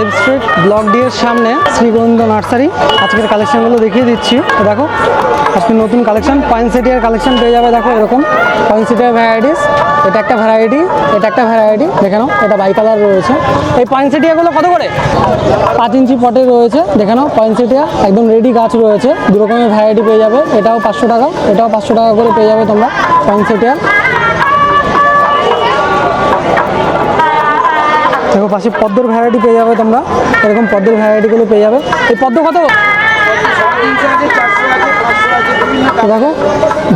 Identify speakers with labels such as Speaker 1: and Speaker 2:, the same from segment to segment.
Speaker 1: বন্ধুরা street block D এর সামনে শ্রীগোবিন্দ নার্সারি আজকের কালেকশনগুলো দেখিয়ে দিচ্ছি। দেখো, আজকে নতুন কালেকশন পয়েন্টসেটিয়ার কালেকশন পেয়ে যাবে, দেখো এরকম। পয়েন্টসেটিয়ার ভ্যারাইটিস এটা একটা ভ্যারাইটি এটা একটা ভ্যারাইটি দেখে নাও, এটা বাই কালার রয়েছে। এই পয়েন্টসেটিয়াগুলো কত করে? পাঁচ ইঞ্চি পটে রয়েছে, দেখে নাও পয়েন্টসেটিয়া একদম রেডি গাছ রয়েছে। দু রকমের ভ্যারাইটি পেয়ে যাবে, এটাও পাঁচশো টাকা, এটাও পাঁচশো টাকা করে পেয়ে যাবে তোমরা পয়েন্টসেটিয়া দেখো পাশে পদ্মর ভ্যারাইটি পেয়ে যাবে তোমরা। এরকম পদ্মর ভ্যারাইটিগুলো পেয়ে যাবে। এই পদ্ম কত? দেখো,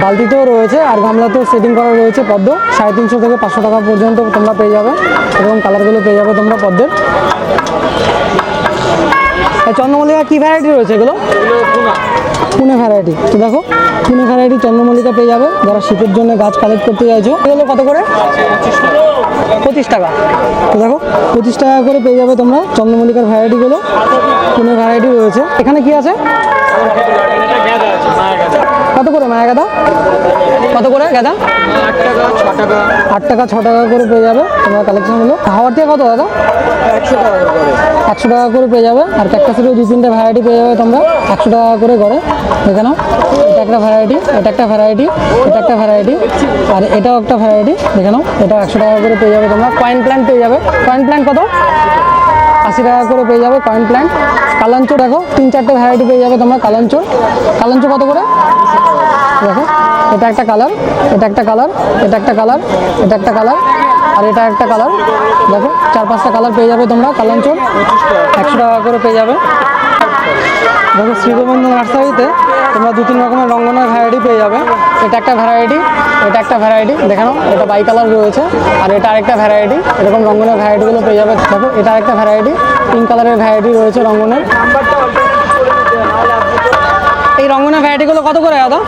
Speaker 1: বালতিতেও রয়েছে আর গামলাতেও সেটিং করা রয়েছে পদ্ম। সাড়ে তিনশো থেকে পাঁচশো টাকা পর্যন্ত তোমরা পেয়ে যাবে। এরকম কালারগুলো পেয়ে যাবে তোমরা পদ্মের। চন্দ্রমল্লিকা কী ভ্যারাইটি রয়েছে এগুলো? পুনে ভ্যারাইটি তো দেখো, পুনে ভ্যারাইটি চন্দ্রমল্লিকা পেয়ে যাবে। যারা শীতের জন্য গাছ কালেক্ট করতে চাইছো এগুলো কত করে? পঁচিশ টাকা। তো দেখো, পঁচিশ টাকা করে পেয়ে যাবে তোমরা চন্দ্রমল্লিকার ভ্যারাইটিগুলো পুনে ভ্যারাইটি রয়েছে। এখানে কি আছে? কত করে মায়া গাদা? কত করে গাদা? আট টাকা ছ টাকা করে পেয়ে যাবে তোমার কালেকশনগুলো থেকে কত দাদা? একশো টাকা করে একশো টাকা করে পেয়ে যাবে। আর ক্যাকটাসেরও দু তিনটে ভ্যারাইটি পেয়ে যাবে তোমরা। একশো টাকা করে করে দেখে নাও এটা একটা ভ্যারাইটি এটা একটা ভ্যারাইটি এটা একটা ভ্যারাইটি আর এটাও একটা ভ্যারাইটি দেখে নাও এটাও একশো টাকা করে পেয়ে যাবে তোমরা। কয়েন প্ল্যান্ট পেয়ে যাবে। কয়েন প্ল্যান্ট কত? আশি টাকা করে পেয়ে যাবে কয়েন প্ল্যান্ট কালাঞ্চো দেখো তিন চারটে ভ্যারাইটি পেয়ে যাবে তোমরা কালাঞ্চো কালাঞ্চো কত করে? দেখো, এটা একটা কালার এটা একটা কালার এটা একটা কালার এটা একটা কালার আর এটা একটা কালার দেখো, চার পাঁচটা কালার পেয়ে যাবে তোমরা কালাঞ্চোর একশো টাকা করে পেয়ে যাবে। দেখো, শ্রীগোবিন্দ নার্সারিতে তোমরা দু তিন রকমের রঙ্গনের ভ্যারাইটি পেয়ে যাবে। এটা একটা ভ্যারাইটি এটা একটা ভ্যারাইটি দেখে নাও এটা বাই কালার রয়েছে, আর এটা আরেকটা ভ্যারাইটি এরকম রঙ্গনের ভ্যারাইটিগুলো পেয়ে যাবে। দেখো, এটা একটা ভ্যারাইটি পিঙ্ক কালারের ভ্যারাইটি রয়েছে রঙ্গনের। এই রঙ্গনের ভ্যারাইটিগুলো কত করে দাদা?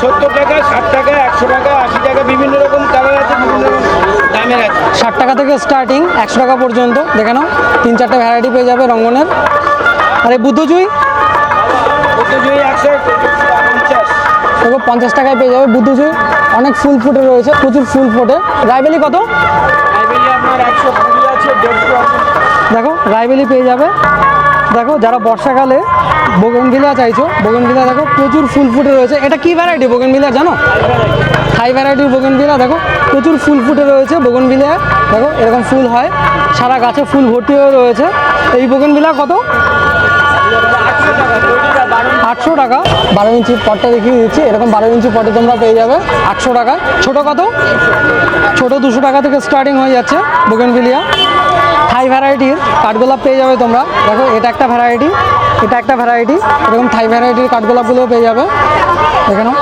Speaker 2: সত্তর টাকা ষাট টাকা একশো টাকা আশি টাকা বিভিন্ন রকম কালার আছে বিভিন্ন রকম দামের আছে।
Speaker 1: ষাট টাকা থেকে স্টার্টিং একশো টাকা পর্যন্ত দেখে নাও তিন চারটে ভ্যারাইটি পেয়ে যাবে রঙ্গনের। আর এই বুদ্ধজুই?
Speaker 2: কতজয়ী একশো পঞ্চাশ।
Speaker 1: পঞ্চাশ টাকায় পেয়ে যাবে বুদ্ধজুই। অনেক ফুল ফুটে রয়েছে প্রচুর ফুল ফোটে। রায়বেলি কত?
Speaker 2: আইবেলি আপনার একশো আছে
Speaker 1: দেখো রায়বেলি পেয়ে যাবে। দেখো, যারা বর্ষাকালে বোগেনভিলা চাইছো, বোগেনভিলা দেখো, প্রচুর ফুল ফুটে রয়েছে। এটা কি ভ্যারাইটি বোগেনভিলা জানো? হাই ভ্যারাইটির বোগেনভিলা, দেখো, প্রচুর ফুল ফুটে রয়েছে বোগেনভিলা দেখো, এরকম ফুল হয়। সারা গাছে ফুল ভর্তি হয়ে রয়েছে। এই বোগেনভিলা কত? আটশো টাকা। বারো ইঞ্চি পটটা দেখিয়ে দিচ্ছি। এরকম বারো ইঞ্চি পটে তোমরা পেয়ে যাবে আটশো টাকা ছোট কত? ছোট দুশো টাকা থেকে স্টার্টিং হয়ে যাচ্ছে বোগেনভিলিয়া থাই ভ্যারাইটির কাঠগোলাপ পেয়ে যাবে তোমরা। দেখো, এটা একটা ভ্যারাইটি এটা একটা ভ্যারাইটি এরকম থাই ভ্যারাইটির কাঠগোলাপগুলোও পেয়ে যাবে। এখানে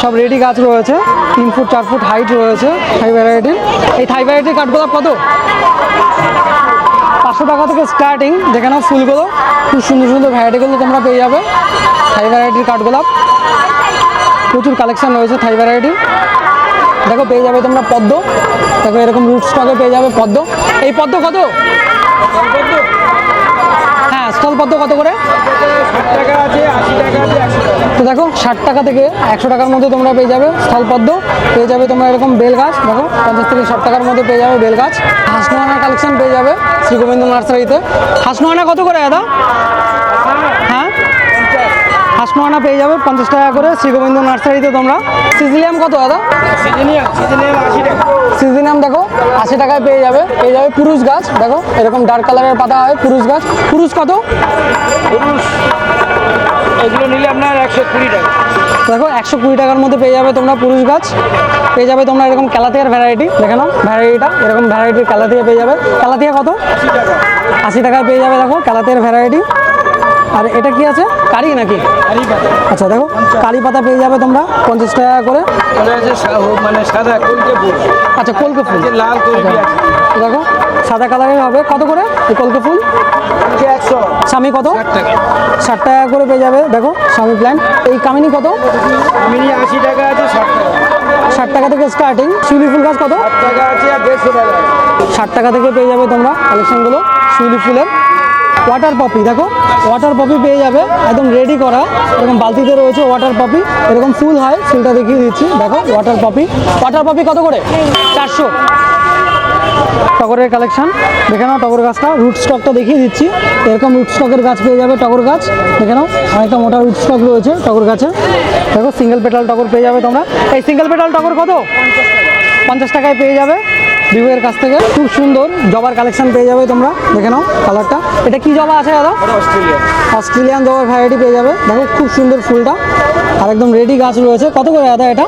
Speaker 1: সব রেডি গাছ রয়েছে, তিন ফুট, চার ফুট হাইট রয়েছে থাই ভ্যারাইটির এই থাই ভ্যারাইটির কাঠগোলাপ কত? পাঁচশো টাকা থেকে স্টার্টিং দেখে নাও ফুলগুলো, খুব সুন্দর সুন্দর ভ্যারাইটিগুলো তোমরা পেয়ে যাবে থাই ভ্যারাইটির কাঠগোলাপ। প্রচুর কালেকশন রয়েছে থাই ভ্যারাইটির দেখো, পেয়ে যাবে তোমরা পদ্ম। দেখো, এরকম রুট স্টকে পেয়ে যাবে পদ্ম। এই পদ্ম কত? হ্যাঁ স্থল পদ্ম কত করে? তো দেখো, ষাট টাকা থেকে একশো টাকার মধ্যে তোমরা পেয়ে যাবে স্থল পদ্ম। পেয়ে যাবে তোমরা এরকম বেল গাছ, দেখো, পঞ্চাশ থেকে ষাট টাকার মধ্যে পেয়ে যাবে বেল গাছ। হাসনোয়ানা কালেকশন পেয়ে যাবে শ্রী গোবিন্দ নার্সারিতে। হাসনোয়ানা কত করে, দাদা? হাসনোয়ানা পেয়ে যাবে, পঞ্চাশ টাকা করে। শ্রী গোবিন্দ নার্সারিতে তোমরা। সিজিলিয়াম কত দাদা?
Speaker 2: সিজনিয়াম
Speaker 1: দেখো, আশি টাকায় পেয়ে যাবে। পেয়ে যাবে পুরুষ গাছ, দেখো, এরকম ডার্ক কালারের পাতা হয়, পুরুষ গাছ। পুরুষ কত?
Speaker 2: নিলে আপনার একশো কুড়ি
Speaker 1: দেখো, একশো কুড়ি টাকার মধ্যে পেয়ে যাবে তোমরা পুরুষ গাছ। পেয়ে যাবে তোমরা এরকম ক্যালাতিয়ার ভ্যারাইটি দেখে নাও ভ্যারাইটিটা এরকম ভ্যারাইটির ক্যালাতিয়া পেয়ে যাবে। ক্যালাতিয়া কত?
Speaker 2: আশি
Speaker 1: টাকায় পেয়ে যাবে, দেখো ক্যালাতিয়ার ভ্যারাইটি আর এটা কি আছে? কারি নাকি? আচ্ছা দেখো কারি পাতা পেয়ে যাবে তোমরা পঞ্চাশ টাকা করে।
Speaker 2: মানে সাদা কলকে ফুল।
Speaker 1: আচ্ছা কলকে ফুল।
Speaker 2: যে লাল
Speaker 1: দেখো সাদা কালারের হবে। কত করে এই কলকে ফুল? স্বামী কত?
Speaker 2: ষাট টাকা।
Speaker 1: করে পেয়ে যাবে। দেখো স্বামী প্ল্যান্ট এই কামিনী কত?
Speaker 2: আশি টাকা আছে ষাট টাকা।
Speaker 1: ষাট টাকা থেকে স্টার্টিং শিউলি ফুল গাছ কত?
Speaker 2: ষাট টাকা আছে আর দেড়শো টাকা
Speaker 1: ষাট টাকা থেকে পেয়ে যাবে তোমরা কালেকশনগুলো শিউলি ফুলের। ওয়াটার পপি দেখো ওয়াটার পপি পেয়ে যাবে, একদম রেডি করা। এরকম বালতিতে রয়েছে ওয়াটার পপি এরকম ফুল হয় ফুলটা দেখিয়ে দিচ্ছি, দেখো ওয়াটার পপি ওয়াটার পপি কত করে? চারশো। টগরের কালেকশন দেখে নাও টগর গাছটা রুট স্টকটা দেখিয়ে দিচ্ছি। এরকম রুট স্টকের গাছ পেয়ে যাবে টগর গাছ, দেখে নাও, অনেকটা মোটা রুট স্টক রয়েছে টগর গাছে। দেখো সিঙ্গেল পেটাল টগর পেয়ে যাবে তোমরা। এই সিঙ্গেল পেটাল টগর কত? পঞ্চাশ টাকায় পেয়ে যাবে। ভিভোয়ের কাছ থেকে খুব সুন্দর জবার কালেকশন পেয়ে যাবে তোমরা। দেখে নাও কালারটা এটা কি জবা আছে দাদা?
Speaker 2: Australia
Speaker 1: Australian. জবার ভ্যারাইটি পেয়ে যাবে। দেখো খুব সুন্দর ফুলটা। আর একদম রেডি গাছ রয়েছে। কত করে দাদা এটা?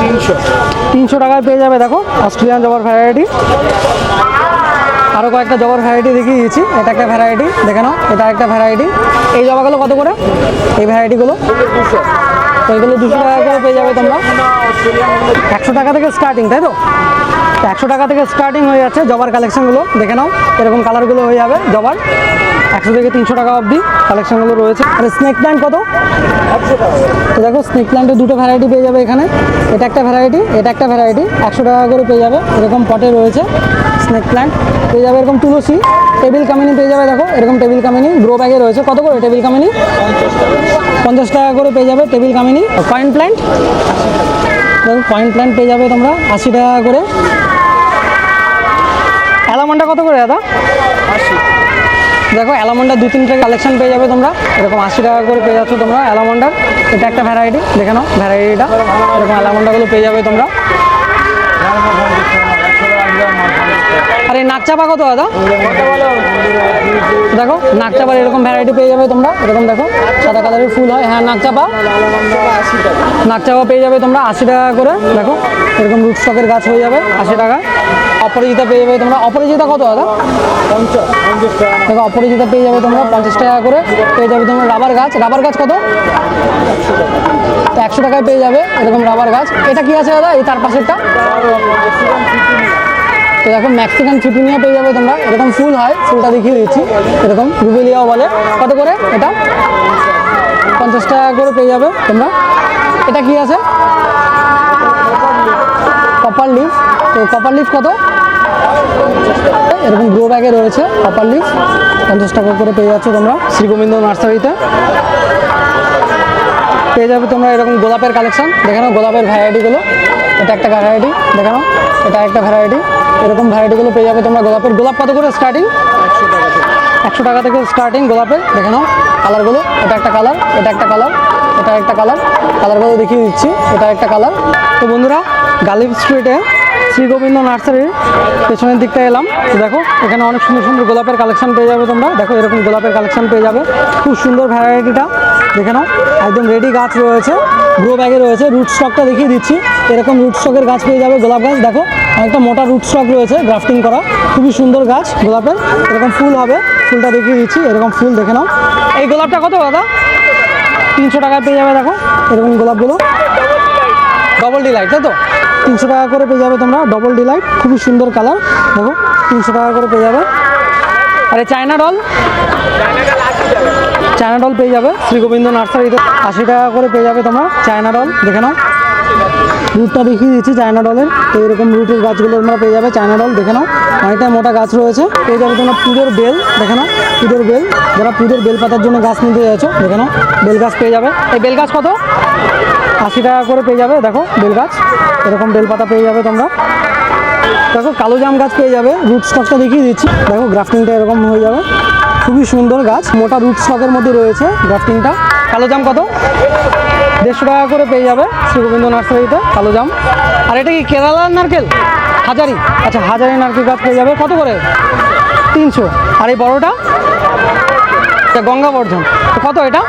Speaker 2: তিনশো।
Speaker 1: তিনশো টাকায় পেয়ে যাবে দেখো অস্ট্রেলিয়ান জবার ভ্যারাইটি আরও কয়েকটা জবার ভ্যারাইটি দেখিয়ে দিয়েছি এটা একটা ভ্যারাইটি দেখে নাও এটা একটা ভ্যারাইটি এই জবাগুলো কত করে? এই ভ্যারাইটিগুলো
Speaker 2: দুশো।
Speaker 1: তো এগুলো দুশো টাকা করে পেয়ে যাবে তোমরা। একশো টাকা থেকে স্টার্টিং তাই তো? একশো টাকা থেকে স্টার্টিং হয়ে যাচ্ছে জবার কালেকশনগুলো দেখে নাও এরকম কালারগুলো হয়ে যাবে জবার। একশো থেকে তিনশো টাকা অবধি কালেকশনগুলো রয়েছে। আর স্নেক প্ল্যান্ট কত? তো দেখো স্নেক প্ল্যান্টের দুটো ভ্যারাইটি পেয়ে যাবে এখানে। এটা একটা ভ্যারাইটি এটা একটা ভ্যারাইটি একশো টাকা করে পেয়ে যাবে। এরকম পটে রয়েছে স্নেক প্ল্যান্ট পেয়ে যাবে এরকম তুলসী টেবিল কামিনি পেয়ে যাবে, দেখো, এরকম টেবিল কামিনি। গ্রো ব্যাগে রয়েছে। কত করে টেবিল কামিনি? পঞ্চাশ টাকা করে। পেয়ে যাবে টেবিল কামিনি। কয়েন প্ল্যান্ট কয়েন প্ল্যান্ট পেয়ে যাবে তোমরা আশি টাকা করে। অ্যালামন্ডা কত করে দাদা?
Speaker 2: আশি।
Speaker 1: দেখো অ্যালামন্ডার দু তিনটে কালেকশন পেয়ে যাবে তোমরা। এরকম আশি টাকা করে পেয়ে যাচ্ছ তোমরা অ্যালামন্ডার এটা একটা ভ্যারাইটি দেখে নাও ভ্যারাইটিটা এরকম অ্যালামন্ডাগুলো পেয়ে যাবে তোমরা। আর এই নাকচাপা কত দাদা? দেখো নাকচাপার এরকম ভ্যারাইটি পেয়ে যাবে তোমরা। এরকম দেখো, সাদা কালারের ফুল হয়। হ্যাঁ নাকচাপা নাকচাপা পেয়ে যাবে তোমরা আশি টাকা করে। দেখো, এরকম রুট স্টকের গাছ হয়ে যাবে আশি টাকা। অপরাজিতা পেয়ে যাবে তোমরা। অপরাজিতা কত দাদা? দেখো অপরাজিতা পেয়ে যাবে তোমরা পঞ্চাশ টাকা করে। পেয়ে যাবে তোমরা রাবার গাছ। রাবার গাছ কত? একশো টাকায় পেয়ে যাবে এরকম রাবার গাছ। এটা কি আছে দাদা? এই তার পাশেরটা? তো দেখো ম্যাক্সিকান ফিটিনিয়া পেয়ে যাবে তোমরা। এরকম ফুল হয়, ফুলটা দেখিয়ে দিচ্ছি। এরকম রুবেলিয়াও বলে। কত করে এটা? পঞ্চাশ টাকা করে পেয়ে যাবে তোমরা। এটা কি আছে? কপার লিফ তো কপার লিফ কত? এরকম গ্রো ব্যাগে রয়েছে কপার লিফ পঞ্চাশ টাকা করে পেয়ে যাচ্ছ তোমরা। শ্রী গোবিন্দ নার্সারিতে। পেয়ে যাবে তোমরা এরকম গোলাপের কালেকশন দেখে নাও গোলাপের ভ্যারাইটিগুলো এটা একটা ভ্যারাইটি দেখে নাও এটা একটা ভ্যারাইটি এরকম ভ্যারাইটিগুলো পেয়ে যাবে তোমরা গোলাপের গোলাপ কত করে স্টার্টিং একশো টাকা থেকে স্টার্টিং গোলাপের, দেখে নাও কালারগুলো। এটা একটা কালার, এটা একটা কালার, এটা একটা কালার। কালারগুলো দেখিয়ে দিচ্ছি, এটা একটা কালার। তো বন্ধুরা, গালিব স্ট্রিটে শ্রী গোবিন্দ নার্সারির পেছনের দিকটা এলাম। দেখো, এখানে অনেক সুন্দর সুন্দর গোলাপের কালেকশন পেয়ে যাবে তোমরা। দেখো, এরকম গোলাপের কালেকশন পেয়ে যাবে। খুব সুন্দর ভ্যারাইটিটা দেখে নাও। একদম রেডি গাছ রয়েছে গ্রো ব্যাগে রয়েছে রুট স্টকটা দেখিয়ে দিচ্ছি। এরকম রুট স্টকের গাছ পেয়ে যাবে গোলাপ গাছ। দেখো, অনেকটা মোটা রুট স্টক রয়েছে গ্রাফটিং করা। খুবই সুন্দর গাছ গোলাপের। এরকম ফুল হবে, ফুলটা দেখিয়ে দিচ্ছি, এরকম ফুল দেখে নাও। এই গোলাপটা কত দাদা? তিনশো টাকায় পেয়ে যাবে, দেখো। এরকম গোলাপগুলো। ডবল ডিলাইট তাই তো? তিনশো টাকা করে পেয়ে যাবে তোমরা ডবল ডিলাইট খুবই সুন্দর কালার দেখো, তিনশো টাকা করে পেয়ে যাবে। আরে, চায়না ডল চায়না ডল পেয়ে যাবে। শ্রী গোবিন্দ নার্সারিতে আশি টাকা করে পেয়ে যাবে তোমরা চায়না ডল দেখে নাও। রুটটা দেখিয়ে দিচ্ছি চায়না ডলের তো এরকম রুটের গাছগুলো তোমরা পেয়ে যাবে চায়না ডল দেখে নাও। অনেকটা মোটা গাছ রয়েছে। পেয়ে যাবে তোমরা পুজোর বেল, দেখে নাও। পুজোর বেল, যারা পুজোর বেল পাতার জন্য গাছ নিতে যাচ্ছ, দেখে নাও। বেল গাছ পেয়ে যাবে। এই বেল গাছ কত? আশি টাকা করে পেয়ে যাবে, দেখো, বেল গাছ। এরকম বেল পাতা পেয়ে যাবে তোমরা। দেখো, কালো জাম গাছ পেয়ে যাবে। রুট স্টকটা দেখিয়ে দিচ্ছি। দেখো গ্রাফটিংটা এরকম হয়ে যাবে। খুবই সুন্দর গাছ, মোটা রুট স্টকের মধ্যে রয়েছে গ্রাফটিংটা কালো জাম কত? দেড়শো টাকা করে পেয়ে যাবে শ্রী গোবিন্দ নার্সারিতে, কালো জাম। আর এটা কি কেরালার নারকেল? হাজারি। আচ্ছা হাজারি নারকেল গাছ পেয়ে যাবে। কত করে? তিনশো। আর এই বড়টা? এটা গঙ্গাবর্ধন। কত এটা?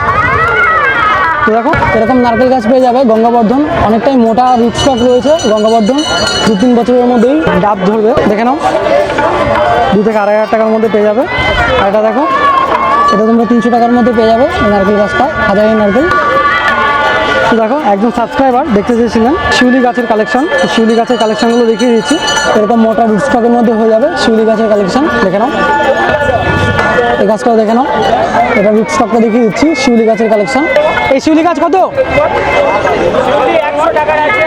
Speaker 1: দেখো, এরকম নারকেল গাছ পেয়ে যাবে গঙ্গাবর্ধন। অনেকটাই মোটা রুট স্টক রয়েছে গঙ্গাবর্ধন। দু তিন বছরের মধ্যেই ডাব ধরবে। দেখে নাও। দু থেকে আড়াই হাজার টাকার মধ্যে পেয়ে যাবে। আর এটা দেখো, এটা তোমরা তিনশো টাকার মধ্যে পেয়ে যাবে নারকেল গাছটা হাজারি নারকেল। তো দেখো, একজন সাবস্ক্রাইবার দেখতে চেয়েছিলেন শিউলি গাছের কালেকশন শিউলি গাছের কালেকশনগুলো দেখিয়ে দিচ্ছি। এরকম মোটা স্টকের মধ্যে হয়ে যাবে শিউলি গাছের কালেকশন দেখে নাও। এই গাছটাও দেখে নাও। এটা স্টকটা দেখিয়ে দিচ্ছি, শিউলি গাছের কালেকশন এই শিউলি গাছ কত?
Speaker 2: একশো আছে।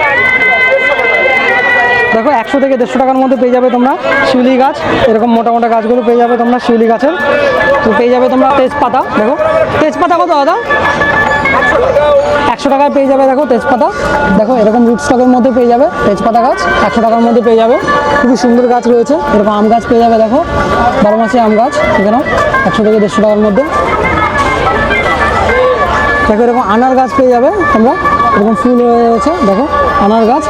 Speaker 1: দেখো, একশো থেকে দেড়শো টাকার মধ্যে পেয়ে যাবে তোমরা শিউলি গাছ। এরকম মোটা মোটা গাছগুলো পেয়ে যাবে তোমরা শিউলি গাছের। তো পেয়ে যাবে তোমরা তেজপাতা, দেখো। তেজপাতা কত দাদা? একশো টাকায় পেয়ে যাবে, দেখো, তেজপাতা। দেখো, এরকম রুট স্টকের মধ্যে পেয়ে যাবে তেজপাতা গাছ। একশো টাকার মধ্যে পেয়ে যাবে। খুবই সুন্দর গাছ রয়েছে। এরকম আম গাছ পেয়ে যাবে, দেখো। বারো মাসে আম গাছ এখানেও একশো থেকে দেড়শো টাকার মধ্যে। দেখো, এরকম আনার গাছ পেয়ে যাবে তোমরা। এরকম ফুল গেছে দেখো, আনার গাছ।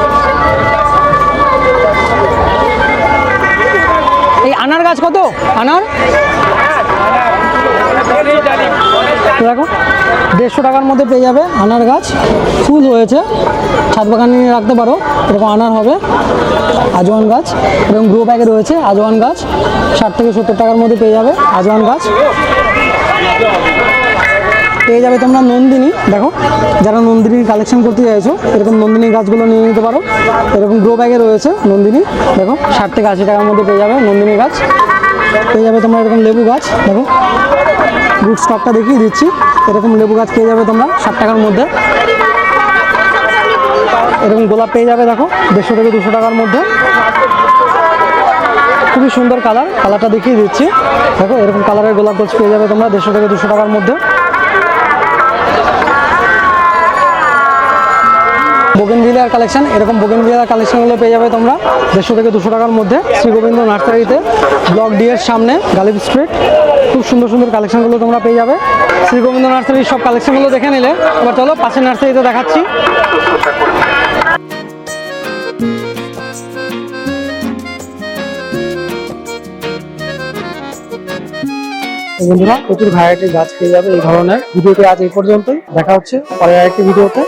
Speaker 1: এই আনার গাছ কত? আনার? দেখো, দেড়শো টাকার মধ্যে পেয়ে যাবে আনার গাছ। ফুল হয়েছে, ছাদ বাগানে নিয়ে রাখতে পারো, এরকম আনার হবে। আজওয়ান গাছ, এরকম গ্রো ব্যাগে রয়েছে আজওয়ান গাছ। ষাট থেকে সত্তর টাকার মধ্যে পেয়ে যাবে আজওয়ান গাছ। পেয়ে যাবে তোমরা নন্দিনী। দেখো, যারা নন্দিনীর কালেকশন করতে চাইছো, এরকম নন্দিনী গাছগুলো নিয়ে নিতে পারো। এরকম গ্রো ব্যাগে রয়েছে নন্দিনী। দেখো, ষাট থেকে আশি টাকার মধ্যে পেয়ে যাবে নন্দিনী গাছ। পেয়ে যাবে তোমরা এরকম লেবু গাছ। দেখো রুট স্টকটা দেখিয়ে দিচ্ছি। এরকম লেবু গাছ পেয়ে যাবে তোমরা ষাট টাকার মধ্যে। এরকম গোলাপ পেয়ে যাবে, দেখো, দেড়শো থেকে দুশো টাকার মধ্যে। খুবই সুন্দর কালার কালারটা দেখিয়ে দিচ্ছি। দেখো, এরকম কালারের গোলাপ গাছ পেয়ে যাবে তোমরা দেড়শো থেকে দুশো টাকার মধ্যে। বোগেনভিলিয়ার কালেকশন এরকম বোগেনভিলিয়ার কালেকশনগুলো পেয়ে যাবে তোমরা দেড়শো থেকে দুশো টাকার মধ্যে। শ্রী গোবিন্দ নার্সারিতে, ব্লক ডি এর সামনে, গালিব স্ট্রিট খুব সুন্দর সুন্দর কালেকশনগুলো তোমরা পেয়ে যাবে। শ্রী গোবিন্দ নার্সারির সব কালেকশনগুলো দেখে নিলে, এবার চলো পাশের নার্সারিতে দেখাচ্ছি। বন্ধুরা, প্রচুর ভ্যারাইটির গাছ পেয়ে যাবে এই ধরনের। ভিডিওটি আজ এই পর্যন্তই। দেখা হচ্ছে পরের আরেকটি ভিডিওতে।